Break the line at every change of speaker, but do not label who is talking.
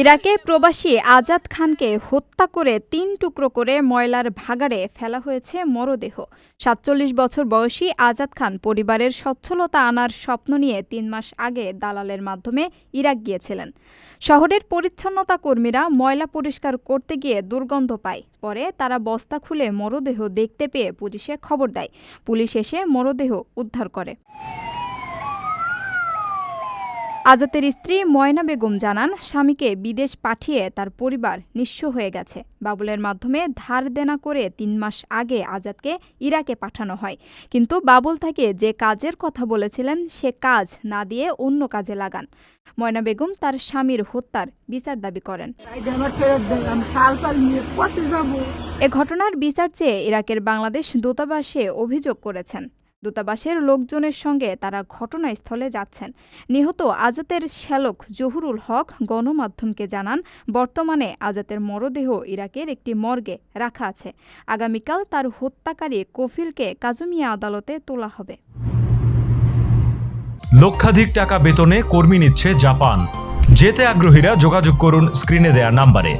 ইরাকে প্রবাসী আজাদ খানকে হত্যা করে তিন টুকরো করে ময়লার ভাগাড়ে ফেলা হয়েছে মরদেহ। সাতচল্লিশ বছর বয়সী আজাদ খান পরিবারের সচ্ছলতা আনার স্বপ্ন নিয়ে তিন মাস আগে দালালের মাধ্যমে ইরাক গিয়েছিলেন। শহরের পরিচ্ছন্নতা কর্মীরা ময়লা পরিষ্কার করতে গিয়ে দুর্গন্ধ পায়। পরে তারা বস্তা খুলে মরদেহ দেখতে পেয়ে পুলিশে খবর দেয়। পুলিশ এসে মরদেহ উদ্ধার করে। আজাতের স্ত্রী ময়না বেগম জানান, স্বামীকে বিদেশ পাঠিয়ে তার পরিবার নিঃস্ব হয়ে গেছে। বাবুলের মাধ্যমে ধার দেনা করে তিন মাস আগে আজাদকে ইরাকে পাঠানো হয়। কিন্তু বাবুল তাকে যে কাজের কথা বলেছিলেন, সে কাজ না দিয়ে অন্য কাজে লাগান। ময়না বেগম তার স্বামীর হত্যার বিচার দাবি করেন। এ ঘটনার বিচার চেয়ে ইরাকের বাংলাদেশ দূতাবাসে অভিযোগ করেছেন। দূতাবাসের লোকজনের সঙ্গে তারা ঘটনাস্থলে যাচ্ছেন। নিহত আজাতের শ্যালক জহুরুল হক গণমাধ্যমকে জানান, বর্তমানে আজাতের মরদেহ ইরাকের একটি মর্গে রাখা আছে। আগামীকাল তার হত্যাকারী কফিলকে কাজুমিয়া আদালতে তোলা হবে।
লক্ষাধিক টাকা বেতনে কর্মী নিচ্ছে জাপান। যেতে আগ্রহীরা যোগাযোগ করুন স্ক্রিনে দেয়া নাম্বারে।